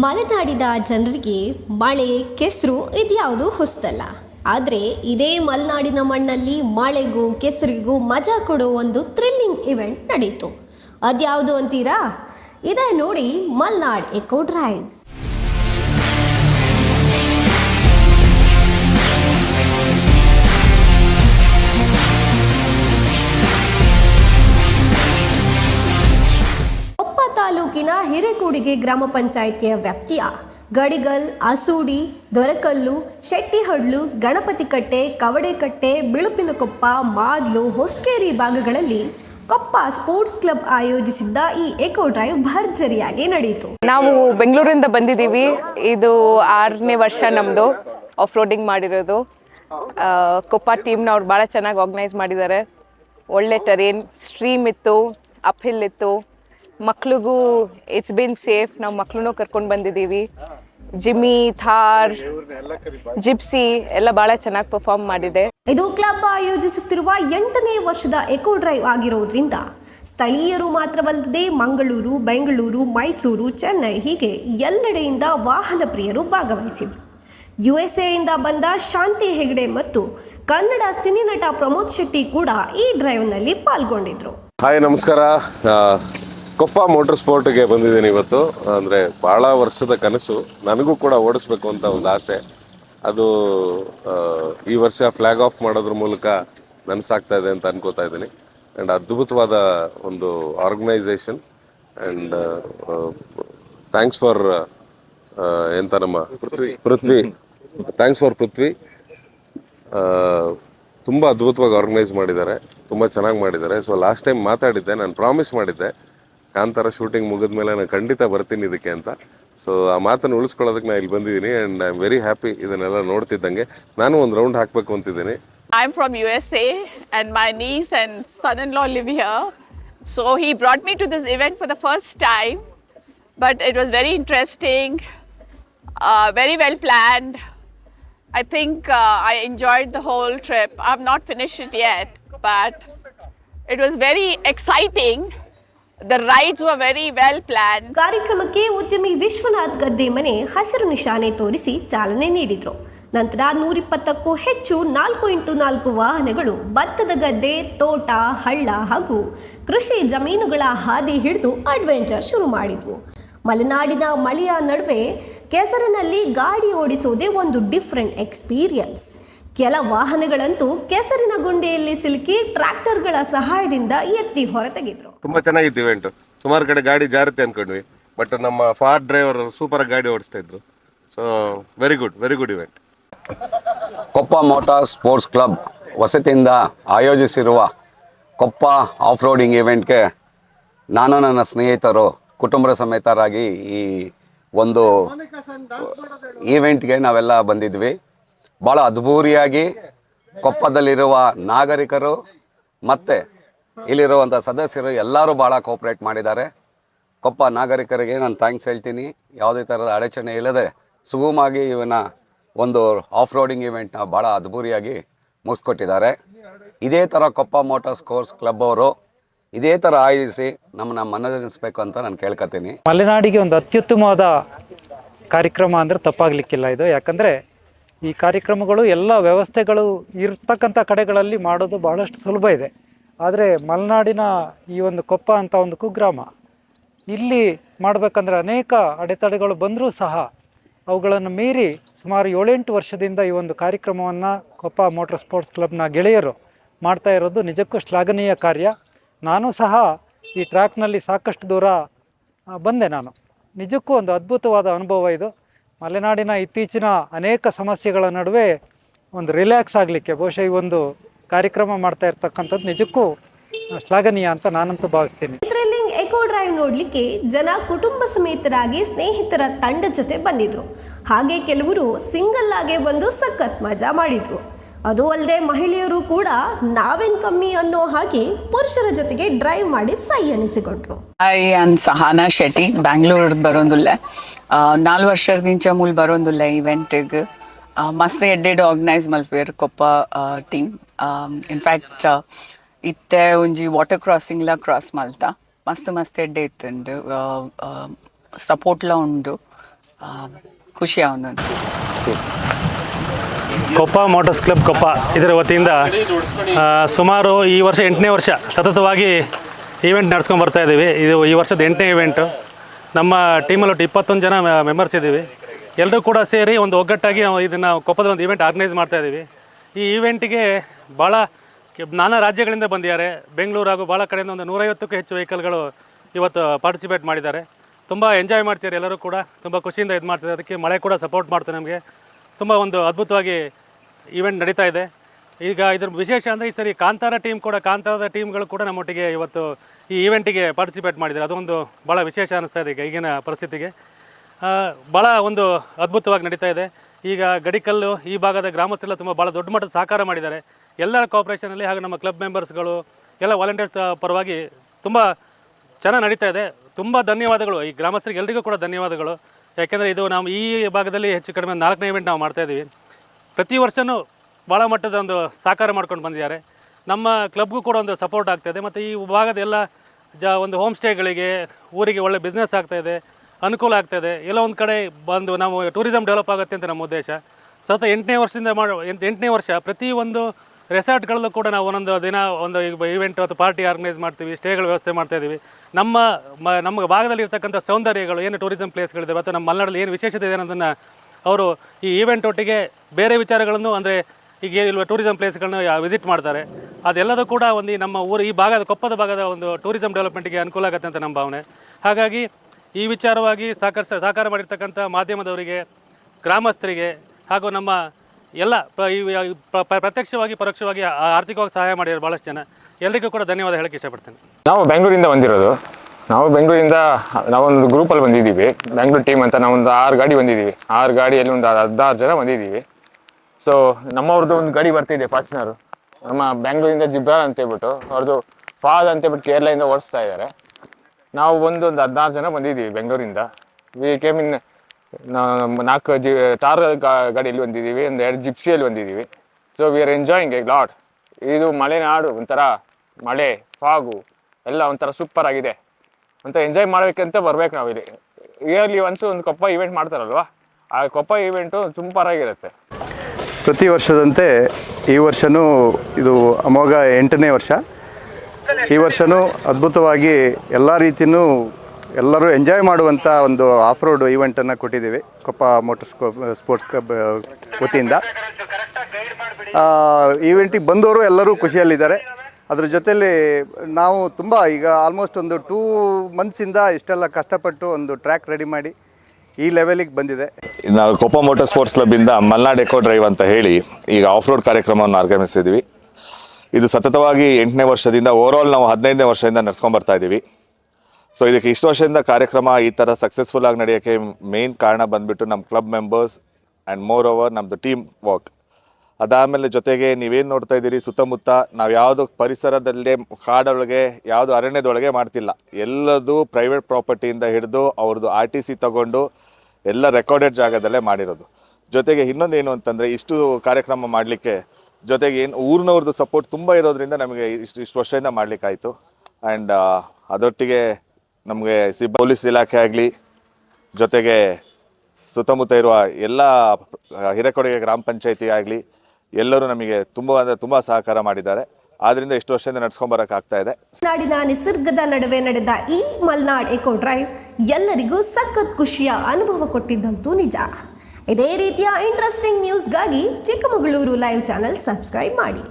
ಮಲೆನಾಡಿನ ಜನರಿಗೆ ಮಳೆ, ಕೆಸರು ಇದ್ಯಾವುದು ಹೊಸ್ತಲ್ಲ ಆದರೆ ಇದೇ ಮಲೆನಾಡಿನ ಮಣ್ಣಲ್ಲಿ ಮಳೆಗೂ ಕೆಸರಿಗೂ ಮಜಾ ಕೊಡೋ ಒಂದು ಥ್ರಿಲ್ಲಿಂಗ್ ಇವೆಂಟ್ ನಡೀತು. ಅದ್ಯಾವುದು ಅಂತೀರಾ? ಇದೇ ನೋಡಿ ಮಲೆನಾಡ್ ಎಕೋ ಡ್ರೈವ್. ಹಿರೇಕೂಡಿಗೆ ಗ್ರಾಮ ಪಂಚಾಯಿತಿಯ ವ್ಯಾಪ್ತಿಯ ಗಡಿಗಲ್, ಅಸೂಡಿ, ದೊರಕಲ್ಲು, ಶೆಟ್ಟಿಹಳ್ಳು, ಗಣಪತಿಕಟ್ಟೆ, ಕವಡೆಕಟ್ಟೆ, ಬಿಳುಪಿನಕೊಪ್ಪ, ಮಾದ್ಲು, ಹೊಸ್ಕೇರಿ ಭಾಗಗಳಲ್ಲಿ ಕೊಪ್ಪ ಸ್ಪೋರ್ಟ್ಸ್ ಕ್ಲಬ್ ಆಯೋಜಿಸಿದ್ದ ಈ ಎಕೋ ಡ್ರೈವ್ ಭರ್ಜರಿಯಾಗಿ ನಡೆಯಿತು. ನಾವು ಬೆಂಗಳೂರಿಂದ ಬಂದಿದ್ದೀವಿ. ಇದು ಆರನೇ ವರ್ಷ ನಮ್ಮದು ಆಫ್ ರೋಡಿಂಗ್ ಮಾಡಿರೋದು ಕೊಪ್ಪ ಟೀಮ್ನ ಅವ್ರು ಭಾಳ ಚೆನ್ನಾಗಿ ಆರ್ಗನೈಸ್ ಮಾಡಿದ್ದಾರೆ. ಒಳ್ಳೆ ಟರೇನ್ ಸ್ಟ್ರೀಮ್ ಇತ್ತು ಅಪ್ ಹಿಲ್ ಇತ್ತು. ಮಕ್ಳಿಗೂ ಇಟ್ಸ್ ಬಿನ್ ಸೇಫ್ ನಾವು ಮಕ್ಳನ್ನೂ ಕರ್ಕೊಂಡು ಬಂದಿದ್ದೀವಿ. ಜಿಮ್ಮಿ ಥಾರ್ ಜಿಪ್ಸಿ ಎಲ್ಲ ಬಹಳ ಚೆನ್ನಾಗಿ ಪರ್ಫಾರ್ಮ್ ಮಾಡಿದೆ. ಇದು ಕ್ಲಬ್ ಆಯೋಜಿಸುತ್ತಿರುವ ಎಂಟನೇ ವರ್ಷದ ಎಕೋ ಡ್ರೈವ್ ಆಗಿರೋದ್ರಿಂದ ಸ್ಥಳೀಯರು ಮಾತ್ರವಲ್ಲದೆ ಮಂಗಳೂರು ಬೆಂಗಳೂರು ಮೈಸೂರು ಚೆನ್ನೈ ಹೀಗೆ ಎಲ್ಲೆಡೆಯಿಂದ ವಾಹನ ಪ್ರಿಯರು ಭಾಗವಹಿಸಿದರು ಯು ಎಸ್ ಎಯಿಂದ ಬಂದ ಶಾಂತಿ ಹೆಗ್ಡೆ ಮತ್ತು ಕನ್ನಡ ಸಿನಿನಟ ಪ್ರಮೋದ್ ಶೆಟ್ಟಿ ಕೂಡ ಈ ಡ್ರೈವ್ನಲ್ಲಿ ಪಾಲ್ಗೊಂಡಿದ್ರು. ಹಾಯ್ ನಮಸ್ಕಾರ. ಕೊಪ್ಪ ಮೋಟರ್ ಸ್ಪೋರ್ಟ್ಗೆ ಬಂದಿದ್ದೀನಿ ಇವತ್ತು. ಅಂದರೆ ಭಾಳ ವರ್ಷದ ಕನಸು. ನನಗೂ ಕೂಡ ಓಡಿಸ್ಬೇಕು ಅಂತ ಒಂದು ಆಸೆ. ಅದು ಈ ವರ್ಷ ಫ್ಲ್ಯಾಗ್ ಆಫ್ ಮಾಡೋದ್ರ ಮೂಲಕ ನನಸಾಗ್ತಾ ಇದೆ ಅಂತ ಅನ್ಕೋತಾ ಇದ್ದೀನಿ. ಆ್ಯಂಡ್ ಅದ್ಭುತವಾದ ಒಂದು ಆರ್ಗನೈಸೇಷನ್ ಆ್ಯಂಡ್ ಥ್ಯಾಂಕ್ಸ್ ಫಾರ್ ಎಂತ ನಮ್ಮ ಪೃಥ್ವಿ. ಪೃಥ್ವಿ. ಥ್ಯಾಂಕ್ಸ್ ಫಾರ್ ಪೃಥ್ವಿ. ತುಂಬ ಅದ್ಭುತವಾಗಿ ಆರ್ಗನೈಸ್ ಮಾಡಿದ್ದಾರೆ. ತುಂಬ ಚೆನ್ನಾಗಿ ಮಾಡಿದ್ದಾರೆ. ಸೊ ಲಾಸ್ಟ್ ಟೈಮ್ ಮಾತಾಡಿದ್ದೆ ನಾನು ಪ್ರಾಮಿಸ್ ಮಾಡಿದ್ದೆ. ಕಾಂತಾರ ಶೂಟಿಂಗ್ ಮುಗಿದ ಮೇಲೆ ನಾನು ಖಂಡಿತ ಬರ್ತೀನಿ ಇದಕ್ಕೆ ಅಂತ. ಸೊ ಆ ಮಾತನ್ನು ಉಳಿಸ್ಕೊಳ್ಳೋದಕ್ಕೆ ನಾನು ಇಲ್ಲಿ ಬಂದಿದ್ದೀನಿ and I am very happy ಇದನ್ನೆಲ್ಲ ನೋಡ್ತಿದ್ದಂಗೆ. ನಾನು ಒಂದು ರೌಂಡ್ ಹಾಕಬೇಕು ಅಂತಿದ್ದೀನಿ. I am from U S A my niece and son in law live here so he brought me to this event for the first time but it was very interesting very well planned I think I enjoyed the whole trip I am not finish it yet but it was very exciting The rides were very well planned. ಕಾರ್ಯಕ್ರಮಕ್ಕೆ ಉದ್ಯಮಿ ವಿಶ್ವನಾಥ್ ಗದ್ದೆ ಮನೆ ಹಸಿರು ನಿಶಾನೆ ತೋರಿಸಿ ಚಾಲನೆ ನೀಡಿದರು. ನಂತರ ನೂರಿಪ್ಪತ್ತಕ್ಕೂ ಹೆಚ್ಚು ನಾಲ್ಕು ಇಂಟು ನಾಲ್ಕು ವಾಹನಗಳು ಭತ್ತದ ಗದ್ದೆ, ತೋಟ, ಹಳ್ಳ ಹಾಗೂ ಕೃಷಿ ಜಮೀನುಗಳ ಹಾದಿ ಹಿಡಿದು ಅಡ್ವೆಂಚರ್ ಶುರು ಮಾಡಿದ್ವು. ಮಲೆನಾಡಿನ ಮಳೆಯ ನಡುವೆ ಕೆಸರಿನಲ್ಲಿ ಗಾಡಿ ಓಡಿಸುವುದೇ ಒಂದು ಡಿಫ್ರೆಂಟ್ ಎಕ್ಸ್ಪೀರಿಯನ್ಸ್ ಕೆಲ ವಾಹನಗಳಂತೂ ಕೆಸರಿನ ಗುಂಡಿಯಲ್ಲಿ ಸಿಲುಕಿ ಟ್ರ್ಯಾಕ್ಟರ್ಗಳ ಸಹಾಯದಿಂದ ಎತ್ತಿ ಹೊರತೆಗೆದ್ರು. ತುಂಬಾ ಚೆನ್ನಾಗಿತ್ತು ಇವೆಂಟ್ ಸುಮಾರು ಕಡೆ ಗಾಡಿ ಜಾರುತ್ತೆ ಅನ್ಕೊಂಡ್ವಿ. ಬಟ್ ನಮ್ಮ ಫಾರ್ ಡ್ರೈವರ್ ಸೂಪರ್ ಗಾಡಿ ಓಡಿಸ್ತಾ ಇದ್ರು. So very good very good event Koppa motor sports club ವಸತಿಯಿಂದ ಆಯೋಜಿಸಿರುವ ಕೊಪ್ಪ ಆಫ್ ರೋಡಿಂಗ್ ಇವೆಂಟ್ಗೆ ನಾನು ನನ್ನ ಸ್ನೇಹಿತರು ಕುಟುಂಬ ಸಮೇತರಾಗಿ ಈ ಒಂದು ಈವೆಂಟ್ಗೆ ನಾವೆಲ್ಲ ಬಂದಿದ್ವಿ. ಭಾಳ ಅದ್ಭೂರಿಯಾಗಿ ಕೊಪ್ಪದಲ್ಲಿರುವ ನಾಗರಿಕರು ಮತ್ತು ಇಲ್ಲಿರುವಂಥ ಸದಸ್ಯರು ಎಲ್ಲರೂ ಭಾಳ ಕೋಪ್ರೇಟ್ ಮಾಡಿದ್ದಾರೆ. ಕೊಪ್ಪ ನಾಗರಿಕರಿಗೆ ನಾನು ಥ್ಯಾಂಕ್ಸ್ ಹೇಳ್ತೀನಿ. ಯಾವುದೇ ಥರದ ಅಡಚಣೆ ಇಲ್ಲದೆ ಸುಗಮವಾಗಿ ಇವನ ಒಂದು ಆಫ್ ರೋಡಿಂಗ್ ಇವೆಂಟ್ನ ಭಾಳ ಅದ್ಭೂರಿಯಾಗಿ ಮುಗಿಸ್ಕೊಟ್ಟಿದ್ದಾರೆ. ಇದೇ ಥರ ಕೊಪ್ಪ ಮೋಟರ್ಸ್ ಕೋರ್ಸ್ ಕ್ಲಬ್ ಅವರು ಇದೇ ಥರ ಆಯೋಜಿಸಿ ನಮ್ಮನ್ನ ಮನರಂಜಿಸಬೇಕು ಅಂತ ನಾನು ಕೇಳ್ಕೊತೀನಿ. ಮಲೆನಾಡಿಗೆ ಒಂದು ಅತ್ಯುತ್ತಮವಾದ ಕಾರ್ಯಕ್ರಮ ಅಂದರೆ ತಪ್ಪಾಗಲಿಕ್ಕಿಲ್ಲ ಇದು. ಯಾಕಂದರೆ ಈ ಕಾರ್ಯಕ್ರಮಗಳು ಎಲ್ಲ ವ್ಯವಸ್ಥೆಗಳು ಇರ್ತಕ್ಕಂಥ ಕಡೆಗಳಲ್ಲಿ ಮಾಡೋದು ಭಾಳಷ್ಟು ಸುಲಭ ಇದೆ. ಆದರೆ ಮಲೆನಾಡಿನ ಈ ಒಂದು ಕೊಪ್ಪ ಅಂತ ಒಂದು ಕುಗ್ರಾಮ, ಇಲ್ಲಿ ಮಾಡಬೇಕಂದ್ರೆ ಅನೇಕ ಅಡೆತಡೆಗಳು ಬಂದರೂ ಸಹ ಅವುಗಳನ್ನು ಮೀರಿ ಸುಮಾರು ಏಳೆಂಟು ವರ್ಷದಿಂದ ಈ ಒಂದು ಕಾರ್ಯಕ್ರಮವನ್ನು ಕೊಪ್ಪ ಮೋಟರ್ ಸ್ಪೋರ್ಟ್ಸ್ ಕ್ಲಬ್ನ ಗೆಳೆಯರು ಮಾಡ್ತಾ ಇರೋದು ನಿಜಕ್ಕೂ ಶ್ಲಾಘನೀಯ ಕಾರ್ಯ. ನಾನು ಸಹ ಈ ಟ್ರ್ಯಾಕ್ನಲ್ಲಿ ಸಾಕಷ್ಟು ದೂರ ಬಂದೆ ನಾನು. ನಿಜಕ್ಕೂ ಒಂದು ಅದ್ಭುತವಾದ ಅನುಭವ ಇದು. ಮಲೆನಾಡಿನ ಇತ್ತೀಚಿನ ಅನೇಕ ಸಮಸ್ಯೆಗಳ ನಡುವೆ ಒಂದು ರಿಲ್ಯಾಕ್ಸ್ ಆಗಲಿಕ್ಕೆ ಬಹುಶಃ ಈ ಒಂದು ಕಾರ್ಯಕ್ರಮ ಮಾಡ್ತಾ ಇರ್ತಕ್ಕಂಥದ್ದು ನಿಜಕ್ಕೂ ಶ್ಲಾಘನೀಯ ಅಂತ ನಾನಂತೂ ಭಾವಿಸ್ತೀನಿ. ಎಕೋ ಡ್ರೈವ್ ನೋಡಲಿಕ್ಕೆ ಜನ ಕುಟುಂಬ ಸಮೇತರಾಗಿ ಸ್ನೇಹಿತರ ತಂಡ ಜೊತೆ ಬಂದಿದ್ರು. ಹಾಗೆ ಕೆಲವರು ಸಿಂಗಲ್ ಆಗಿ ಬಂದು ಸಖತ್ ಮಜಾ ಮಾಡಿದ್ರು. ಅದು ಅಲ್ಲದೆ ಮಹಿಳೆಯರು ಕೂಡ ನಾವೇನ್ ಕಮ್ಮಿ ಅನ್ನೋ ಹಾಗೆ ಪುರುಷರ ಜೊತೆಗೆ ಡ್ರೈವ್ ಮಾಡಿ ಸೈ ಅನಿಸಿಕೊಂಡ್ರು. ಐ ಅನ್ ಸಹಾನಾ ಶೆಟ್ಟಿ ಬ್ಯಾಂಗ್ಳೂರ್ದು ಬರೋಂದಿಲ್ಲ. ನಾಲ್ ವರ್ಷದಿಂದ ಮೂಲ ಬರೋಂದಿಲ್ಲ ಇವೆಂಟಿಗೆ ಮಸ್ತ್ ಎಡ್ಡೆಡ್ ಆರ್ಗನೈಸ್ ಮಲ್ಪೇರ್ ಕೊಪ್ಪ ಟೀಮ್ ಇನ್ಫ್ಯಾಕ್ಟ್ ಇತ್ತೆ ಒಂಜಿ ವಾಟರ್ ಕ್ರಾಸಿಂಗ್ಲ ಕ್ರಾಸ್ ಮಲ್ತ. ಮಸ್ತ್ ಮಸ್ತ್ ಎಡ್ಡೆ ಇತ್ತುಂಡು. ಸಪೋರ್ಟ್ಲ ಉಂಡು. ಖುಷಿ ಒಂದೊಂದು ಕೊಪ್ಪ ಮೋಟರ್ಸ್ ಕ್ಲಬ್ ಕೊಪ್ಪ ಇದರ ವತಿಯಿಂದ ಸುಮಾರು ಈ ವರ್ಷ ಎಂಟನೇ ವರ್ಷ ಸತತವಾಗಿ ಈವೆಂಟ್ ನಡ್ಸ್ಕೊಂಡು ಬರ್ತಾ ಇದ್ದೀವಿ ಇದು ಈ ವರ್ಷದ ಎಂಟನೇ ಇವೆಂಟು ನಮ್ಮ ಟೀಮಲ್ಲಿ ಒಟ್ಟು ಇಪ್ಪತ್ತೊಂದು ಜನ ಮೆಂಬರ್ಸ್ ಇದ್ದೀವಿ ಎಲ್ಲರೂ ಕೂಡ ಸೇರಿ ಒಂದು ಒಗ್ಗಟ್ಟಾಗಿ ನಾವು ಇದನ್ನು ಕೊಪ್ಪದ ಒಂದು ಇವೆಂಟ್ ಆರ್ಗನೈಸ್ ಮಾಡ್ತಾ ಇದ್ದೀವಿ ಈ ಈವೆಂಟಿಗೆ ಭಾಳ ನಾನಾ ರಾಜ್ಯಗಳಿಂದ ಬಂದಿದ್ದಾರೆ. ಬೆಂಗಳೂರು ಹಾಗೂ ಭಾಳ ಕಡೆಯಿಂದ ಒಂದು ನೂರೈವತ್ತಕ್ಕೂ ಹೆಚ್ಚು ವೆಹಿಕಲ್ಗಳು ಇವತ್ತು ಪಾರ್ಟಿಸಿಪೇಟ್ ಮಾಡಿದ್ದಾರೆ. ತುಂಬ ಎಂಜಾಯ್ ಮಾಡ್ತಿದ್ದಾರೆ ಎಲ್ಲರೂ ಕೂಡ. ತುಂಬ ಖುಷಿಯಿಂದ ಇದು ಮಾಡ್ತಿದ್ದಾರೆ. ಅದಕ್ಕೆ ಮಳೆ ಕೂಡ ಸಪೋರ್ಟ್ ಮಾಡ್ತಾರೆ ನಮಗೆ. ತುಂಬ ಒಂದು ಅದ್ಭುತವಾಗಿ ಈವೆಂಟ್ ನಡೀತಾ ಇದೆ. ಈಗ ಇದ್ರ ವಿಶೇಷ ಅಂದರೆ ಈ ಸರಿ ಕಾಂತಾರ ಟೀಮ್ ಕೂಡ, ಕಾಂತಾರದ ಟೀಮ್ಗಳು ಕೂಡ ನಮ್ಮೊಟ್ಟಿಗೆ ಇವತ್ತು ಈ ಈವೆಂಟಿಗೆ ಪಾರ್ಟಿಸಿಪೇಟ್ ಮಾಡಿದ್ದಾರೆ. ಅದೊಂದು ಭಾಳ ವಿಶೇಷ ಅನ್ನಿಸ್ತಾ ಇದೆ ಈಗ ಈಗಿನ ಪರಿಸ್ಥಿತಿಗೆ. ಭಾಳ ಒಂದು ಅದ್ಭುತವಾಗಿ ನಡೀತಾ ಇದೆ. ಈಗ ಗಡಿಕಲ್ಲು ಈ ಭಾಗದ ಗ್ರಾಮಸ್ಥರೆಲ್ಲ ತುಂಬ ಭಾಳ ದೊಡ್ಡ ಮಟ್ಟದ ಸಹಕಾರ ಮಾಡಿದ್ದಾರೆ. ಎಲ್ಲರ ಕೋಆಪ್ರೇಷನಲ್ಲಿ ಹಾಗೂ ನಮ್ಮ ಕ್ಲಬ್ ಮೆಂಬರ್ಸ್ಗಳು ಎಲ್ಲ ವಾಲಂಟಿಯರ್ಸ್ ಪರವಾಗಿ ತುಂಬ ಚೆನ್ನಾಗಿ ನಡೀತಾ ಇದೆ. ತುಂಬ ಧನ್ಯವಾದಗಳು. ಈ ಗ್ರಾಮಸ್ಥರಿಗೆ ಎಲ್ಲರಿಗೂ ಕೂಡ ಧನ್ಯವಾದಗಳು. ಯಾಕೆಂದರೆ ಇದು ನಾವು ಈ ಭಾಗದಲ್ಲಿ ಹೆಚ್ಚು ಕಡಿಮೆ ನಾಲ್ಕನೇ ಇವೆಂಟ್ ನಾವು ಮಾಡ್ತಾ ಇದ್ದೀವಿ ಪ್ರತಿ ವರ್ಷವೂ ಭಾಳ ಮಟ್ಟದ ಒಂದು ಸಹಕಾರ ಮಾಡ್ಕೊಂಡು ಬಂದಿದ್ದಾರೆ. ನಮ್ಮ ಕ್ಲಬ್ಗೂ ಕೂಡ ಒಂದು ಸಪೋರ್ಟ್ ಆಗ್ತಾಯಿದೆ ಮತ್ತು ಈ ಭಾಗದ ಎಲ್ಲ ಜ ಒಂದು ಹೋಮ್ ಸ್ಟೇಗಳಿಗೆ ಊರಿಗೆ ಒಳ್ಳೆ ಬಿಸ್ನೆಸ್ ಆಗ್ತಾಯಿದೆ ಅನುಕೂಲ ಆಗ್ತಾಯಿದೆ ಎಲ್ಲ ಒಂದು ಕಡೆ ಬಂದು ನಾವು ಟೂರಿಸಮ್ ಡೆವಲಪ್ ಆಗುತ್ತೆ ಅಂತ ನಮ್ಮ ಉದ್ದೇಶ. ಸತ ಎಂಟನೇ ವರ್ಷದಿಂದ ಮಾಡೋ, ಎಂಟು, ಎಂಟನೇ ವರ್ಷ ಪ್ರತಿ ಒಂದು ರೆಸಾರ್ಟ್ಗಳಲ್ಲೂ ಕೂಡ ನಾವು ಒಂದೊಂದು ದಿನ ಒಂದು ಇವೆಂಟ್ ಅಥವಾ ಪಾರ್ಟಿ ಆರ್ಗನೈಸ್ ಮಾಡ್ತೀವಿ ಸ್ಟೇಗಳ ವ್ಯವಸ್ಥೆ ಮಾಡ್ತಾ ಇದ್ದೀವಿ. ನಮ್ಮ ನಮ್ಮ ಭಾಗದಲ್ಲಿ ಇರ್ತಕ್ಕಂಥ ಸೌಂದರ್ಯಗಳು, ಏನು ಟೂರಿಸಮ್ ಪ್ಲೇಸ್ಗಳಿದೆ ಅಥವಾ ನಮ್ಮ ಮಲೆನಾಡಲ್ಲಿ ಏನು ವಿಶೇಷತೆ ಇದೆ ಅನ್ನೋದನ್ನು ಅವರು ಈ ಈವೆಂಟ್ ಒಟ್ಟಿಗೆ ಬೇರೆ ವಿಚಾರಗಳನ್ನು ಅಂದರೆ ಈಗ ಟೂರಿಸಂ ಟೂರಿಸಮ್ ಪ್ಲೇಸ್ಗಳನ್ನ ವಿಸಿಟ್ ಮಾಡ್ತಾರೆ. ಅದೆಲ್ಲದೂ ಕೂಡ ಒಂದು ನಮ್ಮ ಊರು, ಈ ಭಾಗದ, ಕೊಪ್ಪದ ಭಾಗದ ಒಂದು ಟೂರಿಸಮ್ ಡೆವಲಪ್ಮೆಂಟ್ಗೆ ಅನುಕೂಲ ಆಗುತ್ತೆ ಅಂತ ನಮ್ಮ ಭಾವನೆ. ಹಾಗಾಗಿ ಈ ವಿಚಾರವಾಗಿ ಸಾಕಾರ ಸಹಕಾರ ಮಾಡಿರ್ತಕ್ಕಂಥ ಮಾಧ್ಯಮದವರಿಗೆ, ಗ್ರಾಮಸ್ಥರಿಗೆ ಹಾಗೂ ನಮ್ಮ ಎಲ್ಲ ಪ್ರತ್ಯಕ್ಷವಾಗಿ, ಪರೋಕ್ಷವಾಗಿ ಆರ್ಥಿಕವಾಗಿ ಸಹಾಯ ಮಾಡಿದ್ರು ಭಾಳಷ್ಟು ಜನ. ಎಲ್ಲರಿಗೂ ಕೂಡ ಧನ್ಯವಾದ ಹೇಳಕ್ಕೆ ಇಷ್ಟಪಡ್ತೇನೆ. ನಾವು ಬೆಂಗಳೂರಿಂದ ಬಂದಿರೋದು. ನಾವು ಬೆಂಗಳೂರಿಂದ, ನಾವೊಂದು ಗ್ರೂಪಲ್ಲಿ ಬಂದಿದ್ದೀವಿ. ಬೆಂಗಳೂರು ಟೀಮ್ ಅಂತ ನಾವೊಂದು ಆರು ಗಾಡಿ ಬಂದಿದ್ದೀವಿ. ಆರು ಗಾಡಿಯಲ್ಲಿ ಒಂದು ಹದಿನಾರು ಜನ ಬಂದಿದ್ದೀವಿ. ಸೊ ನಮ್ಮವ್ರದ್ದು ಒಂದು ಗಾಡಿ ಬರ್ತಿದೆ, ಫಾರ್ಚುನರು. ನಮ್ಮ ಬೆಂಗಳೂರಿಂದ ಜಿಬ್ರಾಲ್ ಅಂತ ಹೇಳ್ಬಿಟ್ಟು, ಅವ್ರದ್ದು ಫಾದ್ ಅಂತ ಹೇಳ್ಬಿಟ್ಟು ಕೇರಳದಿಂದ ಓಡಿಸ್ತಾ ಇದ್ದಾರೆ. ನಾವು ಒಂದು ಒಂದು ಹದಿನಾರು ಜನ ಬಂದಿದ್ದೀವಿ ಬೆಂಗಳೂರಿಂದ. ವಿ ಕೇಮ್ ಇನ್ ನಾಲ್ಕು ಜಿ, ಟಾರ್ ಗಾಡಿಯಲ್ಲಿ ಬಂದಿದ್ದೀವಿ, ಒಂದು ಎರಡು ಜಿಪ್ಸಿಯಲ್ಲಿ ಬಂದಿದ್ದೀವಿ. So we are enjoying a lot ಇದು ಮಲೆನಾಡು ಒಂಥರ ಮಳೆ, ಫಾಗು, ಎಲ್ಲ ಒಂಥರ ಸೂಪರ್ ಆಗಿದೆ. ಅಂತ ಎಂಜಾಯ್ ಮಾಡಬೇಕಂತ ಬರ್ಬೇಕು ನಾವು ಇಲ್ಲಿ. ಇಯರ್ಲಿ ಒನ್ಸ್ ಒಂದು ಕೊಪ್ಪ ಇವೆಂಟ್ ಮಾಡ್ತಾರಲ್ವಾ? ಆ ಕೊಪ್ಪ ಇವೆಂಟು ಆಗಿರುತ್ತೆ. ಪ್ರತಿ ವರ್ಷದಂತೆ ಈ ವರ್ಷವೂ ಇದು ಅಮೋಘ ಎಂಟನೇ ವರ್ಷ. ಈ ವರ್ಷವೂ ಅದ್ಭುತವಾಗಿ ಎಲ್ಲ ರೀತಿಯೂ ಎಲ್ಲರೂ ಎಂಜಾಯ್ ಮಾಡುವಂಥ ಒಂದು ಆಫ್ ರೋಡ್ ಈವೆಂಟನ್ನು ಕೊಟ್ಟಿದ್ದೀವಿ, ಕೊಪ್ಪ ಮೋಟರ್ ಸ್ಪೋರ್ಟ್ಸ್ ಕ್ಲಬ್ ವತಿಯಿಂದ. ಈವೆಂಟಿಗೆ ಬಂದವರು ಎಲ್ಲರೂ ಖುಷಿಯಲ್ಲಿದ್ದಾರೆ. ಅದ್ರ ಜೊತೆಯಲ್ಲಿ ನಾವು ತುಂಬ ಈಗ ಆಲ್ಮೋಸ್ಟ್ ಒಂದು ಟೂ ಮಂತ್ಸಿಂದ ಇಷ್ಟೆಲ್ಲ ಕಷ್ಟಪಟ್ಟು ಒಂದು ಟ್ರ್ಯಾಕ್ ರೆಡಿ ಮಾಡಿ ಈ ಲೆವೆಲಿಗೆ ಬಂದಿದೆ. ನಾವು ಕೊಪ್ಪ ಮೋಟರ್ ಸ್ಪೋರ್ಟ್ಸ್ ಕ್ಲಬ್ಬಿಂದ ಮಲ್ನಾಡ್ ಎಕೋ ಡ್ರೈವ್ ಅಂತ ಹೇಳಿ ಈಗ ಆಫ್ ರೋಡ್ ಕಾರ್ಯಕ್ರಮವನ್ನು ಆರ್ಗನೈಸಿದ್ದೀವಿ ಇದು ಸತತವಾಗಿ ಎಂಟನೇ ವರ್ಷದಿಂದ ಓವರಾಲ್ ನಾವು ಹದಿನೈದನೇ ವರ್ಷದಿಂದ ನಡೆಸ್ಕೊಂಡು ಬರ್ತಾ ಇದ್ದೀವಿ. ಸೊ ಇದಕ್ಕೆ ಇಷ್ಟು ವರ್ಷದಿಂದ ಕಾರ್ಯಕ್ರಮ ಈ ಥರ ಸಕ್ಸಸ್ಫುಲ್ ಆಗಿ ನಡೆಯೋಕ್ಕೆ ಮೇನ್ ಕಾರಣ ಬಂದ್ಬಿಟ್ಟು ನಮ್ಮ club members and more over ನಮ್ಮದು ಟೀಮ್ ವರ್ಕ್ ಅದಾದಮೇಲೆ ಜೊತೆಗೆ ನೀವೇನು ನೋಡ್ತಾ ಇದ್ದೀರಿ? ಸುತ್ತಮುತ್ತ ನಾವು ಯಾವುದು ಪರಿಸರದಲ್ಲೇ, ಕಾಡೊಳಗೆ, ಯಾವುದು ಅರಣ್ಯದೊಳಗೆ ಮಾಡ್ತಿಲ್ಲ. ಎಲ್ಲದೂ ಪ್ರೈವೇಟ್ ಪ್ರಾಪರ್ಟಿಯಿಂದ ಹಿಡಿದು ಅವ್ರದ್ದು ಆರ್ ಟಿ ಸಿ ತಗೊಂಡು ಎಲ್ಲ ರೆಕಾರ್ಡೆಡ್ ಜಾಗದಲ್ಲೇ ಮಾಡಿರೋದು. ಜೊತೆಗೆ ಇನ್ನೊಂದು ಏನು ಅಂತಂದರೆ ಇಷ್ಟು ಕಾರ್ಯಕ್ರಮ ಮಾಡಲಿಕ್ಕೆ ಜೊತೆಗೆ ಏನು ಊರಿನವ್ರದ್ದು ಸಪೋರ್ಟ್ ತುಂಬ ಇರೋದ್ರಿಂದ ನಮಗೆ ಇಷ್ಟು ಇಷ್ಟು ವರ್ಷದಿಂದ ಮಾಡಲಿಕ್ಕಾಯಿತು. ಆ್ಯಂಡ್ ಅದೊಟ್ಟಿಗೆ ನಮಗೆ ಸಿ ಪೊಲೀಸ್ ಇಲಾಖೆ ಆಗಲಿ, ಜೊತೆಗೆ ಸುತ್ತಮುತ್ತ ಇರುವ ಎಲ್ಲ ಹಿರೇಕೊಡಿಗೆ ಗ್ರಾಮ ಪಂಚಾಯಿತಿ ಆಗಲಿ, ಎಲ್ಲರೂ ನಮಗೆ ತುಂಬ, ಅಂದರೆ ತುಂಬ ಸಹಕಾರ ಮಾಡಿದ್ದಾರೆ. ಆದ್ರಿಂದ ಇಷ್ಟು ವರ್ಷದಿಂದ ನಡ್ಸ್ಕೊಂಬರೋಕ್ಕಾಗ್ತಾ ಇದೆ. ನಾಡಿನ ನಿಸರ್ಗದ ನಡುವೆ ನಡೆದ ಈ ಮಲ್ನಾಡ್ ಎಕೋ ಡ್ರೈವ್ ಎಲ್ಲರಿಗೂ ಸಖತ್ ಖುಷಿಯ ಅನುಭವ ಕೊಟ್ಟಿದ್ದಂತೂ ನಿಜ. ಇದೇ ರೀತಿಯ ಇಂಟ್ರೆಸ್ಟಿಂಗ್ ನ್ಯೂಸ್ಗಾಗಿ ಚಿಕ್ಕಮಗಳೂರು ಲೈವ್ ಚಾನೆಲ್ ಸಬ್ಸ್ಕ್ರೈಬ್ ಮಾಡಿ.